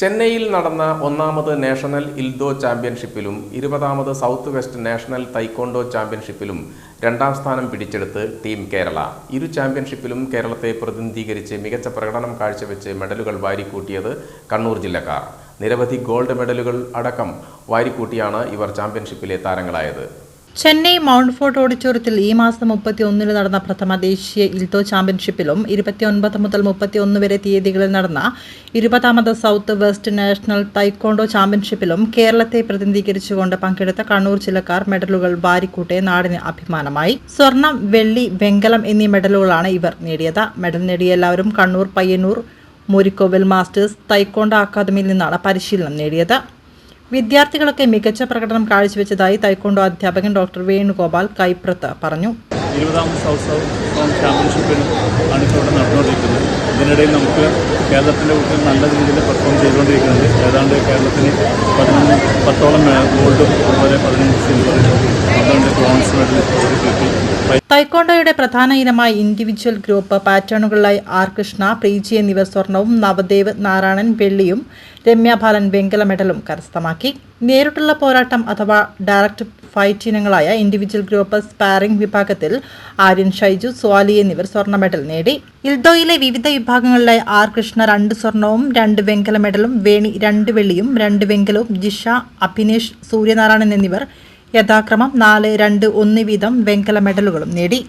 ചെന്നൈയിൽ നടന്ന ഒന്നാമത് നാഷണൽ ഇൽദോ ചാമ്പ്യൻഷിപ്പിലും ഇരുപതാമത് സൗത്ത് വെസ്റ്റ് നാഷണൽ തൈക്കോണ്ടോ ചാമ്പ്യൻഷിപ്പിലും രണ്ടാം സ്ഥാനം പിടിച്ചെടുത്ത് ടീം കേരള. ഇരു ചാമ്പ്യൻഷിപ്പിലും കേരളത്തെ പ്രതിനിധീകരിച്ച് മികച്ച പ്രകടനം കാഴ്ചവെച്ച് മെഡലുകൾ വാരിക്കൂട്ടിയത് കണ്ണൂർ ജില്ലക്കാർ. നിരവധി ഗോൾഡ് മെഡലുകൾ അടക്കം വാരിക്കൂട്ടിയാണ് ഇവർ ചാമ്പ്യൻഷിപ്പിലെ താരങ്ങളായത്. ചെന്നൈ മൗണ്ട് ഫോർട്ട് ഓഡിറ്റോറിയത്തിൽ ഈ മാസം മുപ്പത്തി ഒന്നിന് നടന്ന പ്രഥമ ദേശീയ ഇൽത്തോ ചാമ്പ്യൻഷിപ്പിലും ഇരുപത്തിയൊൻപത് മുതൽ മുപ്പത്തിയൊന്ന് വരെ തീയതികളിൽ നടന്ന ഇരുപതാമത് സൗത്ത് വെസ്റ്റ് നാഷണൽ തൈക്കോണ്ടോ ചാമ്പ്യൻഷിപ്പിലും കേരളത്തെ പ്രതിനിധീകരിച്ചുകൊണ്ട് പങ്കെടുത്ത കണ്ണൂർ ജില്ലക്കാർ മെഡലുകൾ വാരിക്കൂട്ടെ നാടിന് അഭിമാനമായി. സ്വർണം വെള്ളി വെങ്കലം എന്നീ മെഡലുകളാണ് ഇവർ നേടിയത്. മെഡൽ നേടിയ എല്ലാവരും കണ്ണൂർ പയ്യന്നൂർ മുരിക്കോവിൽ മാസ്റ്റേഴ്സ് തൈക്കോണ്ട അക്കാദമിയിൽ നിന്നാണ് പരിശീലനം നേടിയത്. വിദ്യാർത്ഥികളൊക്കെ മികച്ച പ്രകടനം കാഴ്ചവെച്ചതായി തൈക്കോണ്ടോ അധ്യാപകൻ ഡോക്ടർ വേണുഗോപാൽ കൈപ്രത്ത് പറഞ്ഞു. സൗത്ത് ചാമ്പ്യൻഷിപ്പിൽ ആണ് ഇപ്പോൾ ഇവിടെ നടന്നുകൊണ്ടിരിക്കുന്നത്. ഇതിനിടയിൽ നമുക്ക് കേരളത്തിന്റെ കുട്ടികൾ നല്ല രീതിയിൽ പെർഫോം ചെയ്തുകൊണ്ടിരിക്കുന്നുണ്ട്. ഏതാണ്ട് കേരളത്തിന് പതിനൊന്ന് പത്തോളം ഗോൾഡും അതുപോലെ പതിനഞ്ച് തൈക്കോണ്ടോയുടെ പ്രധാന ഇനമായ ഇൻഡിവിജ്വൽ ഗ്രൂപ്പ് പാറ്റേണുകളിലായി ആർ. കൃഷ്ണ പ്രീജി എന്നിവർ സ്വർണവും നവദേവ് നാരായണൻ വെള്ളിയും രമ്യ ബാലൻ വെങ്കല മെഡലും കരസ്ഥമാക്കി. നേരിട്ടുള്ള പോരാട്ടം അഥവാ ഡയറക്ട് ഫൈറ്റ് ഇനങ്ങളായ ഇൻഡിവിജ്വൽ ഗ്രൂപ്പ് സ്പാറിംഗ് വിഭാഗത്തിൽ ആര്യൻ ഷൈജു സ്വാലി എന്നിവർ സ്വർണ മെഡൽ നേടി. ഇൽദോയിലെ വിവിധ വിഭാഗങ്ങളിലായി ആർ. കൃഷ്ണ രണ്ട് സ്വർണവും രണ്ട് വെങ്കല മെഡലും വേണി രണ്ട് വെള്ളിയും രണ്ട് വെങ്കലവും ജിഷ അഭിനേഷ് സൂര്യനാരായണൻ എന്നിവർ യഥാക്രമം നാല് രണ്ട് ഒന്ന് വീതം വെങ്കല മെഡലുകളും നേടി.